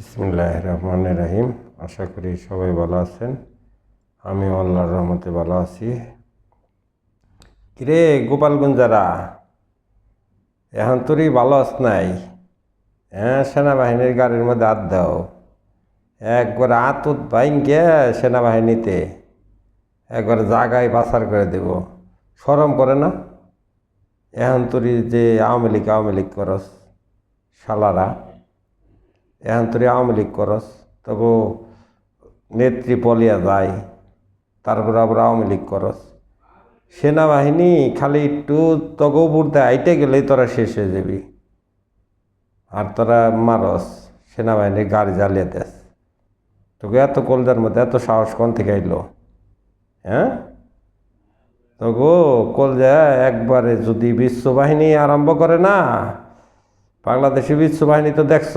বিসমুল্লাহ রহমান রাহিম আশা করি সবাই ভালো আছেন। আমি আল্লাহর রহমতে ভালো আছি। কিরে গোপালগঞ্জারা এখন তোরই ভালো আস নাই? হ্যাঁ সেনাবাহিনীর গাড়ির মধ্যে হাত দাও। একবার আতুত বাইঙ্গে সেনাবাহিনীতে, একবার জাগায় বাসার করে দেব। সরম করে না? এখন তোরই যে আওয়ামী লীগ আওয়ামী লীগ করস, শালারা। এখন তোর আওয়ামী লীগ করস, তবু নেত্রী পলিয়া যায়, তারপর আবার আওয়ামী লীগ করস। সেনাবাহিনী খালি একটু তগো বুড়তে আইটে গেলেই তোরা শেষ হয়ে যাবি। আর তোরা মারস, সেনাবাহিনীর গাড়ি জ্বালিয়ে দেস। তোকে এত কলজার মধ্যে এত সাহস কোন থেকে আইলো? হ্যাঁ? তো গো কলজা একবারে যদি বিশ্ববাহিনী আরম্ভ করে না, বাংলাদেশি বিশ্ববাহিনী তো দেখছ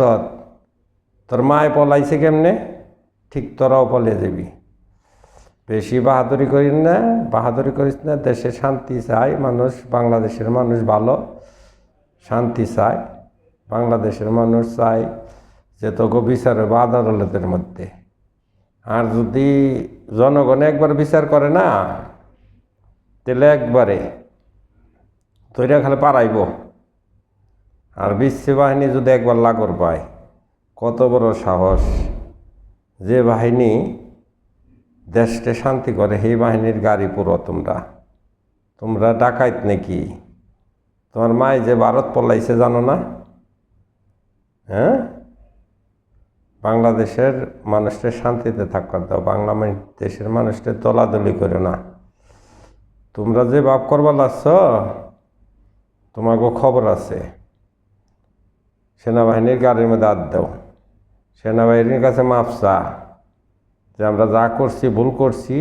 তোর মায় পলাইছে কেমনে? ঠিক তোরাও পলিয়ে যাবি। বেশি বাহাদুরি করিস না, বাহাদুরি করিস না, দেশে শান্তি চায় মানুষ, বাংলাদেশের মানুষ ভালো, শান্তি চায় বাংলাদেশের মানুষ চায় যে তোকে বিচার হবে আদালতের মধ্যে। আর যদি জনগণ একবার বিচার করে না, তাহলে একবারে তৈরি খালি পারাইব। আর বিশ্ব বাহিনী যদি একবার লাগর পায় কত বড় সাহস যে বাহিনী দেশকে শান্তি করে সেই বাহিনীর গাড়ি পুরো তোমরা। তোমরা ডাকাইত নাকি? তোমার মায় যে ভারত পলাইছে জানো না? হ্যাঁ? বাংলাদেশের মানুষকে শান্তিতে থাকার দাও, বাংলা দেশের মানুষকে দলাদলি করে না। তোমরা যে বাপ করবার লাগছ তোমাকে খবর আছে। সেনাবাহিনীর গাড়ির মধ্যে হাত দাও। সেনাবাহিনীর কাছে মাপসা যে আমরা যা করছি, ভুল করছি,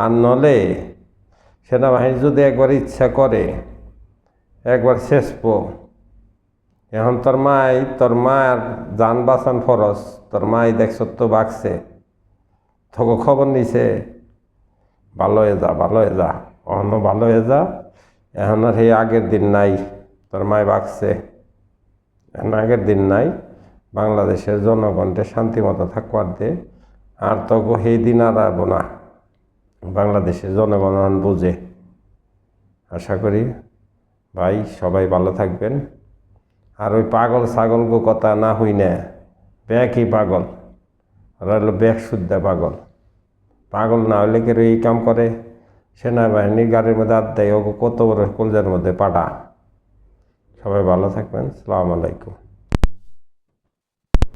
আর নলে সেনাবাহিনী যদি একবার ইচ্ছা করে, একবার শেষব। এখন তোর মাই, তোর মার যান বাঁচান ফরস তোর মাই দেখছ তো বাগছে, তোকে খবর নিছে, ভালো হয়ে যা, ভালো হয়ে যা, অহনো ভালো হয়ে যা, এখন আর সেই আগের দিন নাই, তোর মায় বাগছে, এখন আগের দিন নাই। বাংলাদেশের জনগণকে শান্তি মতো থাকবার দে। আর তো গো সেই দিন আর না। বাংলাদেশের জনগণ বুঝে। আশা করি ভাই সবাই ভালো থাকবেন। আর ওই পাগল ছাগল গো কথা না হই না ব্যাকই পাগল। ওরা হলো ব্যাগ শুদ্ধা পাগল। পাগল না হলে কেউ এই কাম করে? সেনাবাহিনীর গাড়ির মধ্যে আর দেয় ও কত বড় কলজার মধ্যে পাটা সবাই ভালো থাকবেন। সালাম আলাইকুম।